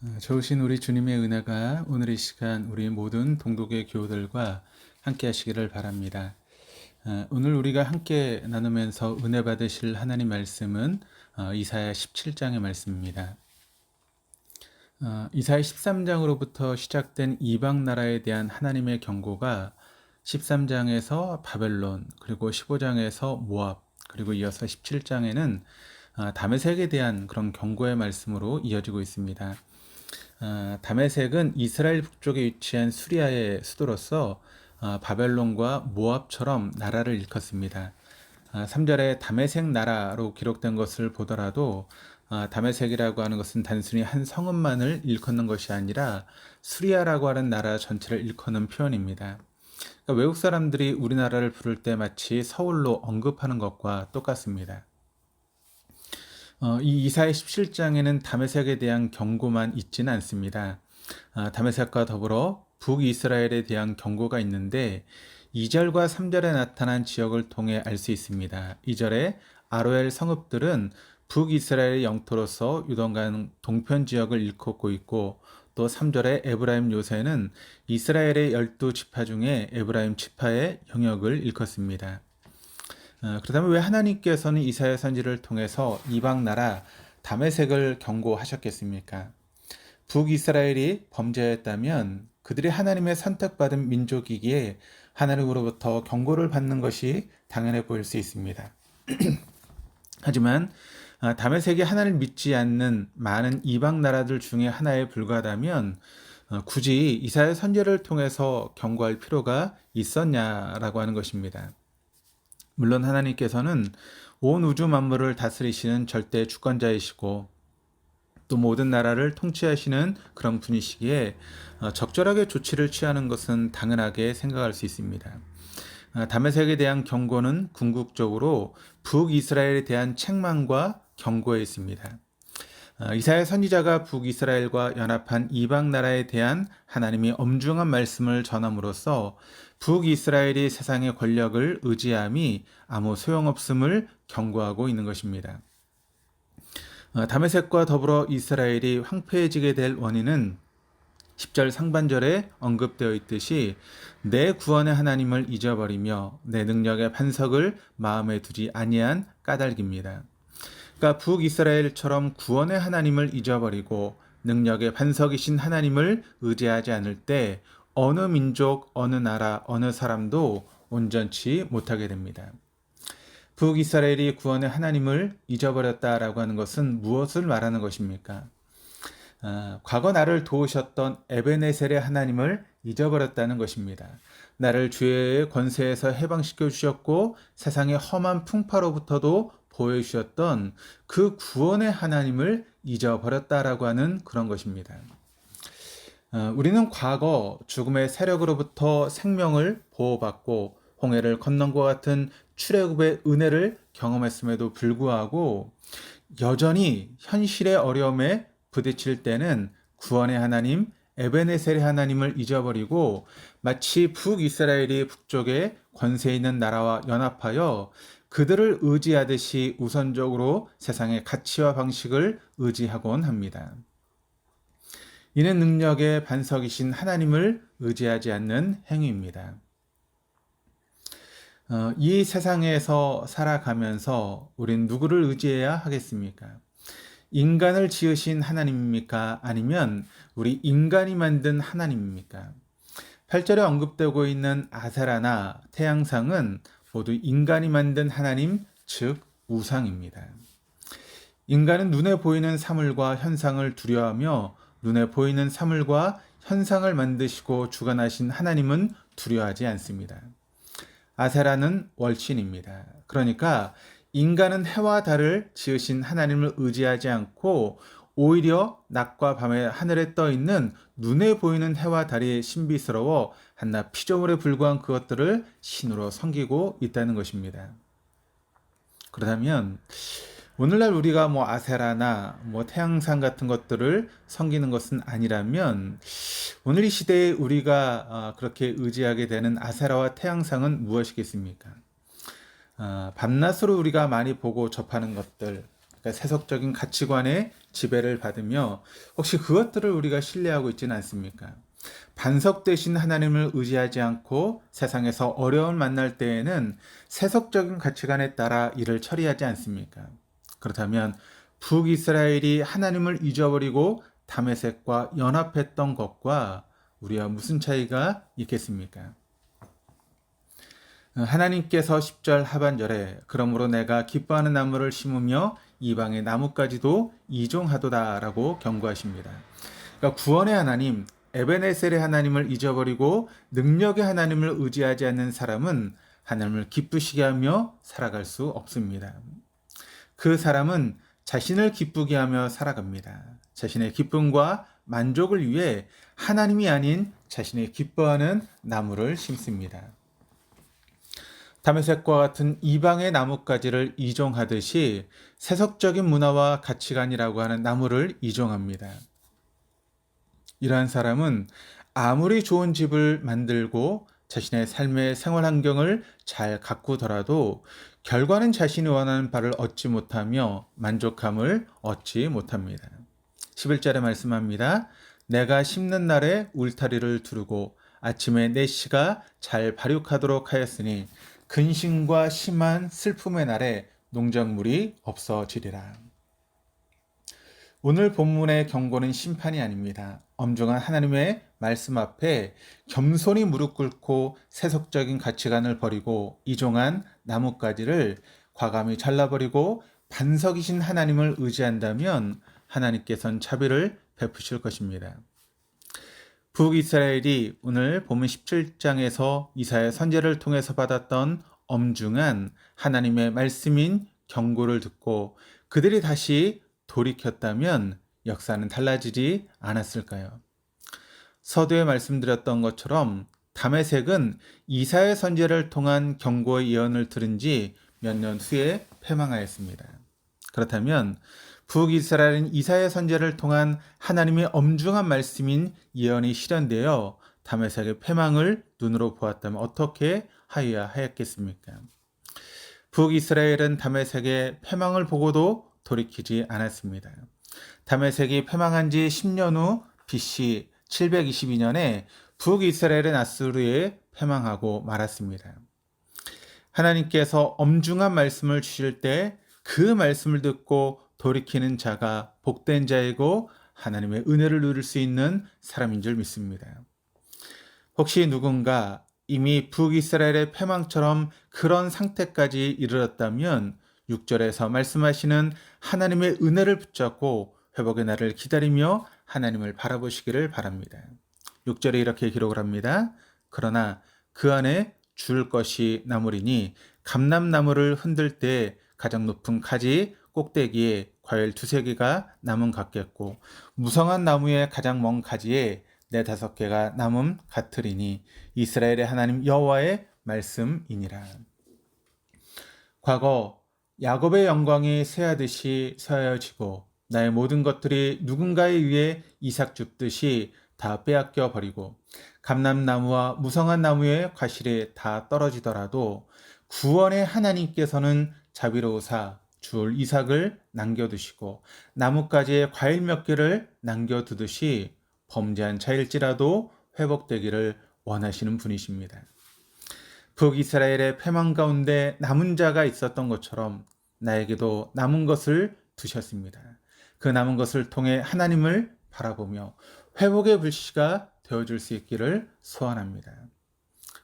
어, 좋으신 우리 주님의 은혜가 오늘 이 시간 우리 모든 동독의 교우들과 함께 하시기를 바랍니다. 어, 오늘 우리가 함께 나누면서 은혜 받으실 하나님 말씀은 어, 이사야 17장의 말씀입니다. 이사야 13장으로부터 시작된 이방 나라에 대한 하나님의 경고가 13장에서 바벨론 그리고 15장에서 모압 그리고 이어서 17장에는 다메섹에 대한 그런 경고의 말씀으로 이어지고 있습니다. 아, 다메섹은 이스라엘 북쪽에 위치한 수리아의 수도로서 아, 바벨론과 모압처럼 나라를 일컫습니다. 아, 3절에 다메섹 나라로 기록된 것을 보더라도 아, 다메섹이라고 하는 것은 단순히 한 성읍만을 일컫는 것이 아니라 수리아라고 하는 나라 전체를 일컫는 표현입니다. 그러니까 외국 사람들이 우리나라를 부를 때 마치 서울로 언급하는 것과 똑같습니다. 어, 이 이사의 17장에는 다메섹에 대한 경고만 있지는 않습니다. 아, 다메섹과 더불어 북이스라엘에 대한 경고가 있는데 2절과 3절에 나타난 지역을 통해 알 수 있습니다. 2절에 아로엘 성읍들은 북이스라엘의 영토로서 유동간 동편 지역을 일컫고 있고 또 3절에 에브라임 요새는 이스라엘의 열두 지파 중에 에브라임 지파의 영역을 일컫습니다. 어, 그렇다면 왜 하나님께서는 이사야 선지를 통해서 이방 나라 다메색을 경고하셨겠습니까? 북이스라엘이 범죄했다면 그들이 하나님의 선택받은 민족이기에 하나님으로부터 경고를 받는 것이 당연해 보일 수 있습니다. 하지만 아, 다메섹이 하나님을 믿지 않는 많은 이방 나라들 중에 하나에 불과하다면 어, 굳이 이사야 선제를 통해서 경고할 필요가 있었냐라고 하는 것입니다. 물론 하나님께서는 온 우주 만물을 다스리시는 절대 주권자이시고 또 모든 나라를 통치하시는 그런 분이시기에 어, 적절하게 조치를 취하는 것은 당연하게 생각할 수 있습니다. 어, 다메섹에 대한 경고는 궁극적으로 북이스라엘에 대한 책망과 경고에 있습니다. 어, 이사야 선지자가 북이스라엘과 연합한 이방 나라에 대한 하나님이 엄중한 말씀을 전함으로써 북이스라엘이 세상의 권력을 의지함이 아무 소용없음을 경고하고 있는 것입니다. 어, 다메섹과 더불어 이스라엘이 황폐해지게 될 원인은 10절 상반절에 언급되어 있듯이 내 구원의 하나님을 잊어버리며 내 능력의 반석을 마음에 두지 아니한 까닭입니다. 그러니까 북이스라엘처럼 구원의 하나님을 잊어버리고 능력의 반석이신 하나님을 의지하지 않을 때 어느 민족, 어느 나라, 어느 사람도 온전치 못하게 됩니다. 북이스라엘이 구원의 하나님을 잊어버렸다라고 하는 것은 무엇을 말하는 것입니까? 아, 과거 나를 도우셨던 에베네셀의 하나님을 잊어버렸다는 것입니다. 나를 죄의 권세에서 해방시켜 주셨고 세상의 험한 풍파로부터도 보여주셨던 그 구원의 하나님을 잊어버렸다라고 하는 그런 것입니다. 어, 우리는 과거 죽음의 세력으로부터 생명을 보호받고 홍해를 건넌 것 같은 출애굽의 은혜를 경험했음에도 불구하고 여전히 현실의 어려움에 부딪힐 때는 구원의 하나님, 에베네셀의 하나님을 잊어버리고 마치 북이스라엘이 북쪽에 권세 있는 나라와 연합하여 그들을 의지하듯이 우선적으로 세상의 가치와 방식을 의지하곤 합니다. 이는 능력의 반석이신 하나님을 의지하지 않는 행위입니다. 어, 이 세상에서 살아가면서 우린 누구를 의지해야 하겠습니까? 인간을 지으신 하나님입니까? 아니면 우리 인간이 만든 하나님입니까? 8절에 언급되고 있는 아세라나 태양상은 모두 인간이 만든 하나님, 즉 우상입니다. 인간은 눈에 보이는 사물과 현상을 두려워하며 눈에 보이는 사물과 현상을 만드시고 주관하신 하나님은 두려워하지 않습니다. 아세라는 월신입니다. 그러니까 인간은 해와 달을 지으신 하나님을 의지하지 않고 오히려 낮과 밤에 하늘에 떠 있는 눈에 보이는 해와 달이 신비스러워 한낱 피조물에 불과한 그것들을 신으로 섬기고 있다는 것입니다. 그렇다면 오늘날 우리가 뭐 아세라나 뭐 태양상 같은 것들을 섬기는 것은 아니라면 오늘 이 시대에 우리가 아, 그렇게 의지하게 되는 아세라와 태양상은 무엇이겠습니까? 아, 밤낮으로 우리가 많이 보고 접하는 것들, 그러니까 세속적인 가치관의 지배를 받으며 혹시 그것들을 우리가 신뢰하고 있지는 않습니까? 반석 대신 하나님을 의지하지 않고 세상에서 어려움을 만날 때에는 세속적인 가치관에 따라 일을 처리하지 않습니까? 그렇다면 북이스라엘이 하나님을 잊어버리고 다메섹과 연합했던 것과 우리와 무슨 차이가 있겠습니까? 하나님께서 10절 하반절에 그러므로 내가 기뻐하는 나무를 심으며 이방의 나무까지도 이종하도다라고 경고하십니다. 그러니까 구원의 하나님, 에베네셀의 하나님을 잊어버리고 능력의 하나님을 의지하지 않는 사람은 하나님을 기쁘시게 하며 살아갈 수 없습니다. 그 사람은 자신을 기쁘게 하며 살아갑니다. 자신의 기쁨과 만족을 위해 하나님이 아닌 자신의 기뻐하는 나무를 심습니다. 다메섹과 같은 이방의 나뭇가지를 이종하듯이 세속적인 문화와 가치관이라고 하는 나무를 이종합니다. 이러한 사람은 아무리 좋은 집을 만들고 자신의 삶의 생활 환경을 잘 가꾸더라도 결과는 자신이 원하는 바를 얻지 못하며 만족함을 얻지 못합니다. 11절에 말씀합니다. 내가 심는 날에 울타리를 두르고 아침에 내 씨가 잘 발육하도록 하였으니 근심과 심한 슬픔의 날에 농작물이 없어지리라. 오늘 본문의 경고는 심판이 아닙니다. 엄중한 하나님의 말씀 앞에 겸손히 무릎 꿇고 세속적인 가치관을 버리고 이종한 나뭇가지를 과감히 잘라버리고 반석이신 하나님을 의지한다면 하나님께선 자비를 베푸실 것입니다. 북이스라엘이 오늘 본문 17장에서 이사의 선제를 통해서 받았던 엄중한 하나님의 말씀인 경고를 듣고 그들이 다시 돌이켰다면 역사는 달라지지 않았을까요? 서두에 말씀드렸던 것처럼 담에색은 이사의 선제를 통한 경고의 예언을 들은 지 몇 년 후에 패망하였습니다. 그렇다면 북이스라엘은 이사의 선제를 통한 하나님의 엄중한 말씀인 예언이 실현되어 다메섹의 패망을 눈으로 보았다면 어떻게 하여야 하였겠습니까? 북이스라엘은 다메섹의 패망을 보고도 돌이키지 않았습니다. 다메섹이 패망한 지 10년 후 BC 722년에 북이스라엘은 아수르에 패망하고 말았습니다. 하나님께서 엄중한 말씀을 주실 때 그 말씀을 듣고 돌이키는 자가 복된 자이고 하나님의 은혜를 누릴 수 있는 사람인 줄 믿습니다. 혹시 누군가 이미 북이스라엘의 패망처럼 그런 상태까지 이르렀다면 6절에서 말씀하시는 하나님의 은혜를 붙잡고 회복의 날을 기다리며 하나님을 바라보시기를 바랍니다. 6절에 이렇게 기록을 합니다. 그러나 그 안에 줄 것이 나무리니 감람나무를 흔들 때 가장 높은 가지 꼭대기에 과일 두세 개가 남은 같겠고 무성한 나무의 가장 먼 가지에 네 다섯 개가 남음 같으리니 이스라엘의 하나님 여호와의 말씀이니라. 과거 야곱의 영광이 새하듯이 새하여지고 나의 모든 것들이 누군가에 의해 이삭 줍듯이 다 빼앗겨 버리고 감람나무와 무성한 나무의 과실이 다 떨어지더라도 구원의 하나님께서는 자비로우사 줄 이삭을 남겨두시고 나뭇가지에 과일 몇 개를 남겨두듯이 범죄한 자일지라도 회복되기를 원하시는 분이십니다. 북이스라엘의 패망 가운데 남은 자가 있었던 것처럼 나에게도 남은 것을 두셨습니다. 그 남은 것을 통해 하나님을 바라보며 회복의 불씨가 되어줄 수 있기를 소원합니다.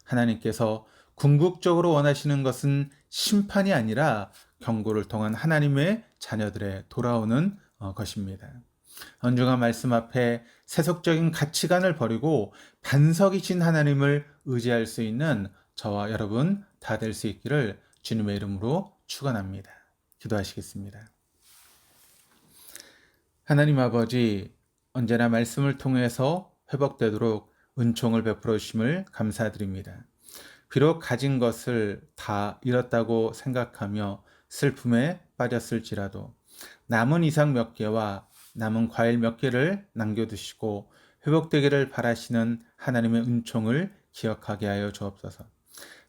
하나님께서 궁극적으로 원하시는 것은 심판이 아니라 경고를 통한 하나님의 자녀들의 돌아오는 어, 것입니다. 언중한 말씀 앞에 세속적인 가치관을 버리고 반석이신 하나님을 의지할 수 있는 저와 여러분 다 될 수 있기를 주님의 이름으로 축원합니다. 기도하시겠습니다. 하나님 아버지 언제나 말씀을 통해서 회복되도록 은총을 베풀어 주심을 감사드립니다. 비록 가진 것을 다 잃었다고 생각하며 슬픔에 빠졌을지라도 남은 이상 몇 개와 남은 과일 몇 개를 남겨두시고 회복되기를 바라시는 하나님의 은총을 기억하게 하여 주옵소서.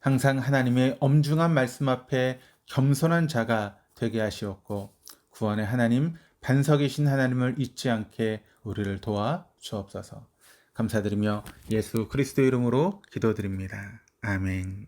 항상 하나님의 엄중한 말씀 앞에 겸손한 자가 되게 하시옵고 구원의 하나님, 반석이신 하나님을 잊지 않게 우리를 도와 주옵소서. 감사드리며 예수 그리스도 이름으로 기도드립니다. 아멘.